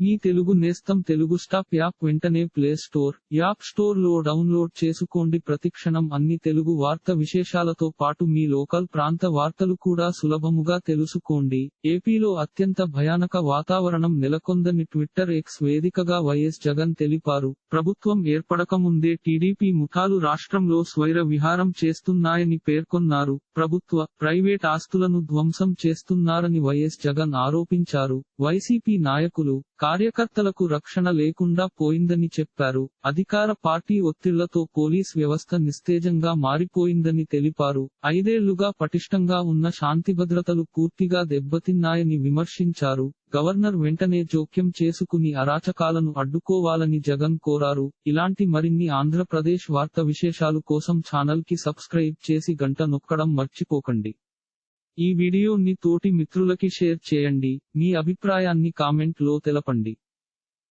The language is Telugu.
మీ తెలుగు నేస్తం తెలుగు స్టాప్ యాప్ వెంటనే ప్లే స్టోర్ యాప్ స్టోర్లో డౌన్లోడ్ చేసుకోండి. ప్రతిక్షణం అన్ని తెలుగు వార్త విశేషాలతో పాటు మీ లోకల్ ప్రాంత వార్తలు కూడా సులభముగా తెలుసుకోండి. ఏపీలో అత్యంత భయానక వాతావరణం నెలకొందని ట్విట్టర్ ఎక్స్ వేదికగా వైఎస్ జగన్ తెలిపారు. ప్రభుత్వం ఏర్పడకముందే టీడీపీ ముఠాలు రాష్ట్రంలో స్వైర విహారం చేస్తున్నాయని పేర్కొన్నారు. ప్రభుత్వ ప్రైవేట్ ఆస్తులను ధ్వంసం చేస్తున్నారని వైఎస్ జగన్ ఆరోపించారు. వైసీపీ నాయకులు కార్యకర్తలకు రక్షణ లేకుండా పోయిందని చెప్పారు. అధికార పార్టీ ఒత్తిళ్ళతో పోలీస్ వ్యవస్థ నిస్తేజంగా మారిపోయిందని తెలిపారు. ఐదేళ్ళుగా పటిష్టంగా ఉన్న శాంతిభద్రతలు పూర్తిగా దెబ్బతిన్నాయని విమర్శించారు. గవర్నర్ వెంటనే జోక్యం చేసుకుని అరాచకాలను అడ్డుకోవాలని జగన్ కోరారు. ఇలాంటి మరిన్ని ఆంధ్రప్రదేశ్ వార్త విశేషాలు కోసం ఛానల్కి సబ్స్క్రైబ్ చేసి గంట నొక్కడం మర్చిపోకండి. ఈ వీడియోని తోటి మిత్రులకి షేర్ చేయండి. మీ అభిప్రాయాన్ని కామెంట్లో తెలపండి.